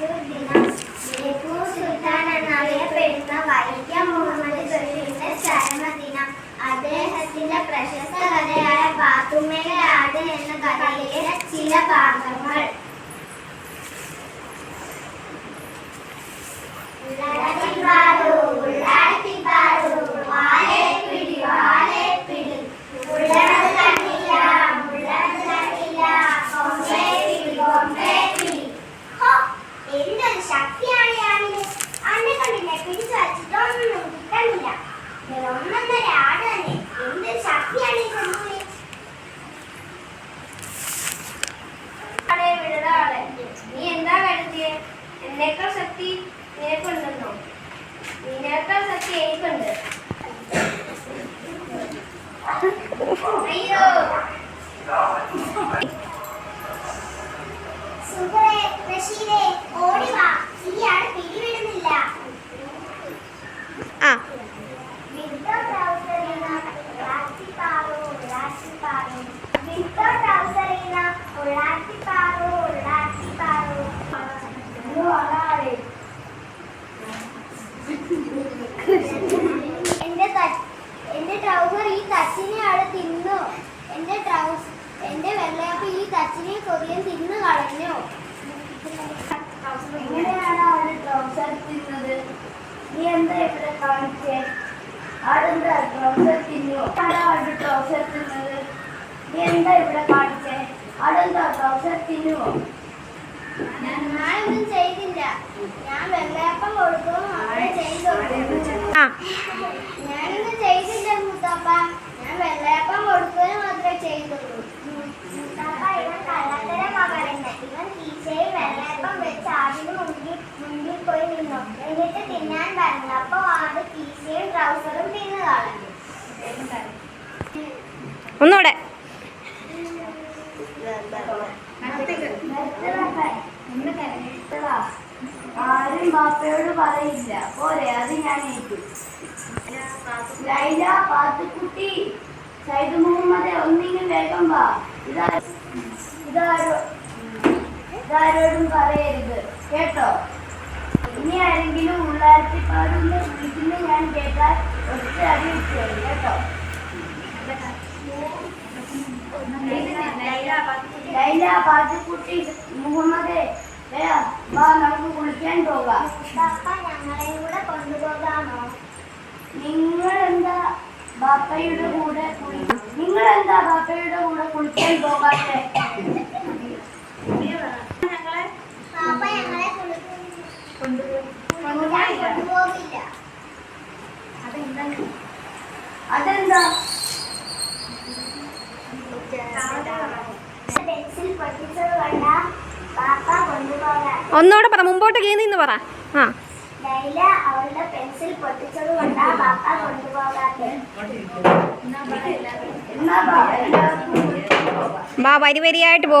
Gracias. എന്നേക്കാൾ ശക്തി നിനക്കുണ്ടെന്നോ? നിന്നേക്കാൾ ശക്തി എനിക്കുണ്ട്. അയ്യോ. സുഖേ ബഷീരേ, എന്റെ എന്റെ ട്രൗസർ ഈ തച്ചിനെ ആൾ തിന്നു. എന്റെ ട്രൗസ് എന്റെ വെള്ളയപ്പ് ഈ തച്ചിനെ കൊതിയൻ തിന്നു കളഞ്ഞു. എങ്ങനെയാണ് അവന് ട്രൗസർ തിന്നത്? നീ എന്താ ഇവിടെ കാണിച്ചേ? ആടെന്താ ട്രൗസർ തിന്നു? ആടാ അവരുടെ ട്രൗസർ തിന്നത്? നീ എന്താ ഇവിടെ കാണിച്ചേ? ആടെന്താ ട്രൗസർ തിന്നുവോ? ഞാനൊന്നും ചെയ്തില്ല. ഞാൻ വെള്ളയപ്പം കൊടുക്കും എന്നിട്ട് തിന്നാൻ പറഞ്ഞു അപ്പൊ ആട് കീശയും ട്രൗസറും തിന്നു കളഞ്ഞു ഒന്നുകൂടെ ആരും ബാപ്പയോട് പറയില്ല. പോരെ അത് ഞാൻ ഏറ്റു. ലൈല പാത്തുക്കുട്ടി സൈദ് മുഹമ്മദ് ഒന്നിങ്ങും വേഗം വാ. ഇതാ ഇതാരോ ഇതാരോടും പറയരുത്. കേട്ടോ? ഇനി ആരെങ്കിലും ഉള്ളാറ്റിപ്പാടുന്ന് വിളിക്കുന്ന ഞാൻ കേട്ടാൽ ഒറ്റ അടി വെച്ചേരും കേട്ടോ? ലൈല പാത്തുക്കുട്ടി മുഹമ്മദേ നമുക്ക് കുളിക്കാൻ പോകാം. ഞങ്ങളെയും കൂടെ കൊണ്ടുപോകാമോ? നിങ്ങൾ എന്താ ബാപ്പയുടെ കൂടെ നിങ്ങൾ എന്താ ബാപ്പയുടെ കൂടെ കുളിക്കാൻ പോകാത്തെ? പാപ്പ ഞങ്ങളെ കൊണ്ടുപോകില്ല കൊണ്ടുപോകില്ല. അതെന്താ? പെൻസിൽ പൊട്ടിച്ചത് കൊണ്ട? ഒന്നുകൂടെ പറ മുമ്പോട്ട് കീന്നിന്ന് പറ. ആ. എന്നാ ബാ വരി വരിയായിട്ട് പോ.